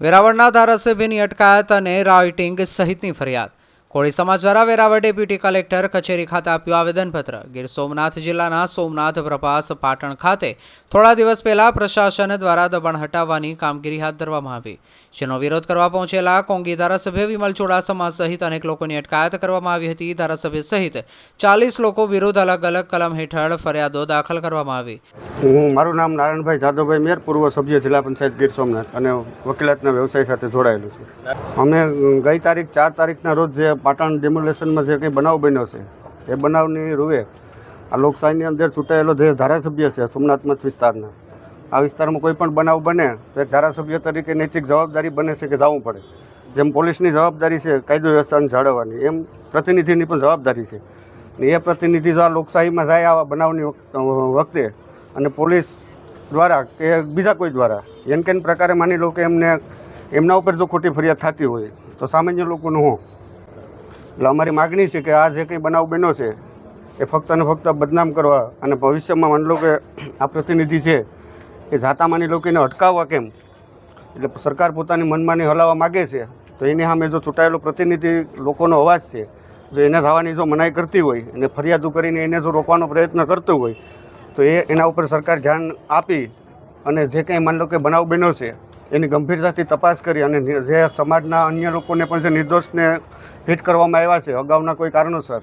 વેરાવળના ધારાસભ્યની અટકાયત અને રાઇટિંગ સહિતની ફરિયાદ. કોળી સમાજ દ્વારા વેરાવળ ડેપ્યુટી કલેક્ટર કચેરી ખાતે આપ્યું આવેદનપત્ર. ગીર સોમનાથ જિલ્લાના સોમનાથ પ્રભાસ પાટણ ખાતે થોડા દિવસ પહેલા પ્રશાસન દ્વારા દબાણ હટાવવાની કામગીરી હાથ ધરવામાં આવી. જેનો વિરોધ કરવા પહોંચેલા કોંગી ધારાસભ્ય વિમલ ચુડાસમા સહિત અનેક લોકોની અટકાયત કરવામાં આવી હતી. ધારાસભ્ય સહિત ચાલીસ લોકો વિરુદ્ધ અલગ અલગ કલમ હેઠળ ફરિયાદો દાખલ કરવામાં આવી. હું, મારું નામ નારાયણભાઈ જાદવભાઈ મેર, પૂર્વ સભ્ય જિલ્લા પંચાયત ગીર સોમનાથ અને વકીલાતના વ્યવસાય સાથે જોડાયેલું છું. અમે ગઈ તારીખ ચાર તારીખના રોજ જે પાટણ ડેમોલેશનમાં જે કંઈ બનાવ બન્યો છે, એ બનાવની રૂએ આ લોકશાહીની અંદર ચૂંટાયેલો જે ધારાસભ્ય છે, સોમનાથ વિસ્તારના, આ વિસ્તારમાં કોઈ પણ બનાવ બને તો એક ધારાસભ્ય તરીકે નૈતિક જવાબદારી બને છે કે જવું પડે. જેમ પોલીસની જવાબદારી છે, કાયદો વ્યવસ્થાને જાળવવાની, એમ પ્રતિનિધિની પણ જવાબદારી છે. ને એ પ્રતિનિધિ જો આ લોકશાહીમાં જાય આવા બનાવની વખતે અને પોલીસ દ્વારા કે બીજા કોઈ દ્વારા એન કેન પ્રકારે માની લો કે એમને, એમના ઉપર જો ખોટી ફરિયાદ થતી હોય, તો સામાન્ય લોકોનું હું એટલે અમારી માગણી છે કે આ જે કંઈ બનાવ બન્યો છે, એ ફક્ત અને ફક્ત બદનામ કરવા અને ભવિષ્યમાં માની લો કે આ પ્રતિનિધિ છે, એ જાતા માની લો કે એને અટકાવવા કેમ? એટલે સરકાર પોતાની મનમાની હલાવવા માગે છે, તો એની સામે જો ચૂંટાયેલો પ્રતિનિધિ લોકોનો અવાજ છે, જો એને થવાની જો મનાઈ કરતી હોય અને ફરિયાદો કરીને એને જો રોકવાનો પ્રયત્ન કરતું હોય, તો એ એના ઉપર સરકાર ધ્યાન આપી અને જે કંઈ માની લો કે બનાવ બન્યો છે એની ગંભીરતાથી તપાસ કરી અને જે સમાજના અન્ય લોકોને પણ જે નિર્દોષને હિટ કરવામાં આવ્યા છે, અગાઉના કોઈ કારણોસર,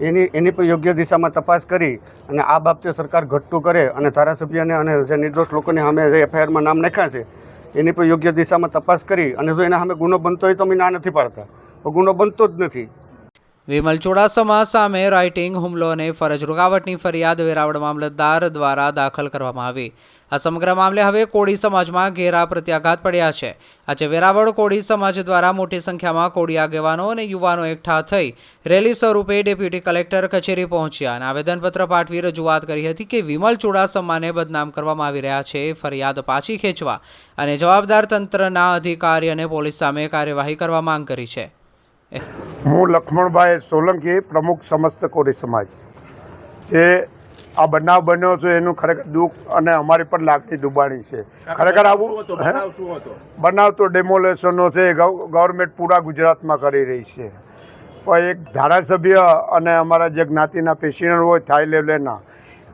એની એની પણ યોગ્ય દિશામાં તપાસ કરી અને આ બાબતે સરકાર ઘટતું કરે અને ધારાસભ્યને અને જે નિર્દોષ લોકોની સામે જે એફઆઈઆરમાં નામ નાખ્યા છે, એની પણ યોગ્ય દિશામાં તપાસ કરી અને જો એના સામે ગુનો બનતો હોય તો અમે ના નથી પાડતા. ગુનો બનતો જ નથી. વિમલ ચુડાસમા સામે રાઇટિંગ, હુમલો અને ફરજ રૂકાવટની ફરિયાદ વેરાવળ મામલતદાર દ્વારા દાખલ કરવામાં આવી. આ સમગ્ર મામલે હવે કોળી સમાજમાં ઘેરા પ્રત્યાઘાત પડ્યા છે. આજે વેરાવળ કોળી સમાજ દ્વારા મોટી સંખ્યામાં કોળી આગેવાનો અને યુવાનો એકઠા થઈ રેલી સ્વરૂપે ડેપ્યુટી કલેક્ટર કચેરી પહોંચ્યા અને આવેદનપત્ર પાઠવી રજૂઆત કરી હતી કે વિમલ ચુડાસમાને બદનામ કરવામાં આવી રહ્યા છે, ફરિયાદ પાછી ખેંચવા અને જવાબદાર તંત્રના અધિકારી અને પોલીસ સામે કાર્યવાહી કરવા માંગ કરી છે. હું લક્ષ્મણભાઈ સોલંકી પ્રમુખ સમસ્ત કોરી સમાજ. જે આ બનાવ બન્યો છે એનું ખરેખર દુઃખ અને અમારી પણ લાગણી દુબાણી છે. ખરેખર આવું હે? બનાવ તો ડેમોલેશનનો છે ગવર્મેન્ટ પૂરા ગુજરાતમાં કરી રહી છે. પણ એક ધારાસભ્ય અને અમારા જે જ્ઞાતિના પેશિયન્ટ હોય થાઈ લેવલેના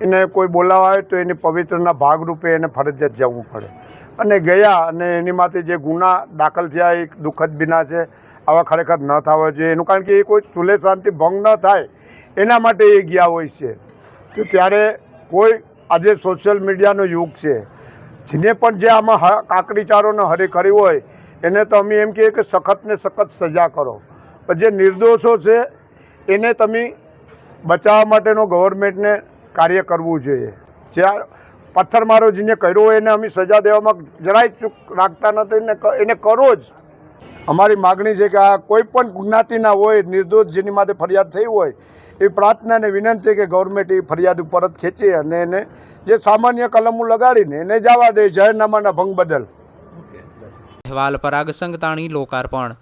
એને કોઈ બોલાવા આવે તો એને પવિત્રના ભાગરૂપે એને ફરજિયાત જવું પડે. અને ગયા અને એની માટે જે ગુના દાખલ થયા એ દુઃખદ બિના છે, આવા ખરેખર ન થવા જોઈએ. એનું કારણ કે એ કોઈ સુલે શાંતિ ભંગ ન થાય, એના માટે એ ગયા હોય છે. તો ત્યારે કોઈ આજે સોશિયલ મીડિયાનો યુગ છે, જેને પણ જે આમાં હ- કાકડીચારોને હરી કરી હોય, એને તો અમે એમ કહીએ કે સખત ને સખત સજા કરો. પણ જે નિર્દોષો છે, એને તમે બચાવવા માટેનો ગવર્મેન્ટને કાર્ય કરવું જોઈએ. જ્યાં પથ્થરમારો જેને કર્યો હોય એને અમે સજા દેવામાં જરાય ચૂક રાખતા નથી ને એને કરો જ. અમારી માગણી છે કે આ કોઈ પણ જ્ઞાતિના હોય, નિર્દોષ જેની માટે ફરિયાદ થઈ હોય, એ પ્રાર્થના અને વિનંતી કે ગવર્મેન્ટ એ ફરિયાદ પરત ખેંચે અને એને જે સામાન્ય કલમો લગાડીને એને જવા દે, જાહેરનામાના ભંગ બદલ. અહેવાલ પરાગ સંગતાણી, લોકાર્પણ.